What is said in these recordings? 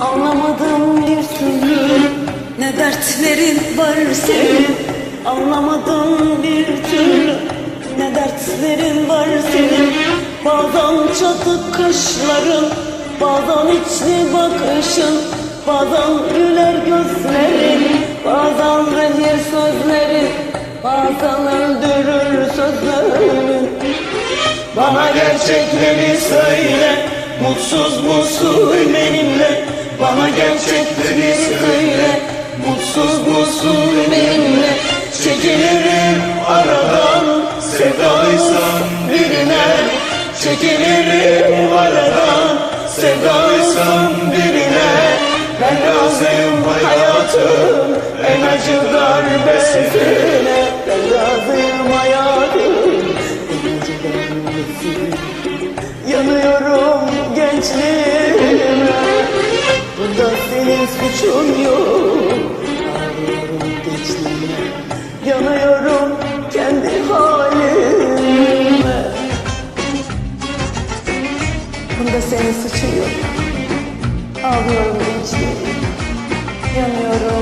Anlamadım bir türlü ne dertlerin var senin. Anlamadım bir türlü ne dertlerin var senin. Bazen çatık kaşların bazen içli bakışın Bazen güler gözlerin bazen zehir sözlerin Bazen öldürür sözlerin. Bana gerçekleri söyle. Mutsuz musun benimle Bana gerçekleri söyle. Mutsuz musun benimle Çekilirim aradan Sevdalıysan birine. Çekilirim aradan Sevdalıysan birine. Ben razıyım hayatım En acı darbesine. Ben razıyım hayatım. En gençliğime Bunda senin suçun yok. Ağlıyorum gençliğime Yanıyorum kendi halime Bunda senin suçun yok Ağlıyorum gençliğime Yanıyorum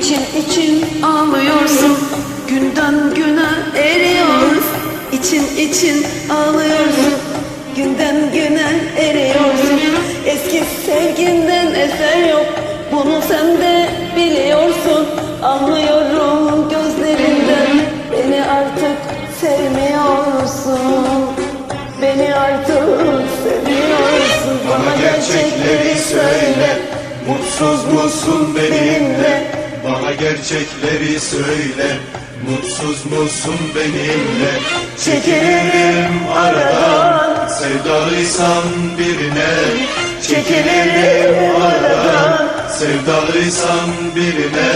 İçin için ağlıyorsun. Günden güne eriyoruz. İçin için ağlıyorsun. Günden güne eriyorsun. Eski sevginden eser yok. Bunu sen de biliyorsun. Anlıyorum gözlerinden. Beni artık sevmiyorsun. Beni artık sevmiyorsun Bana gerçekleri söyle. Mutsuz musun benimle Bana gerçekleri söyle. Mutsuz musun benimle? Çekilirim aradan. Sevdalıysan birine. Çekilirim aradan. Sevdalıysan birine.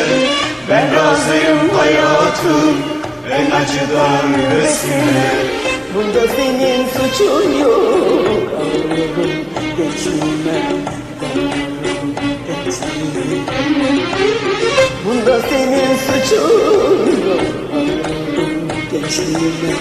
Ben razıyım hayatım En acı darbesine Bunda senin suçun yok. Gençliğime Ağlıyorum gençliğime Gençliğime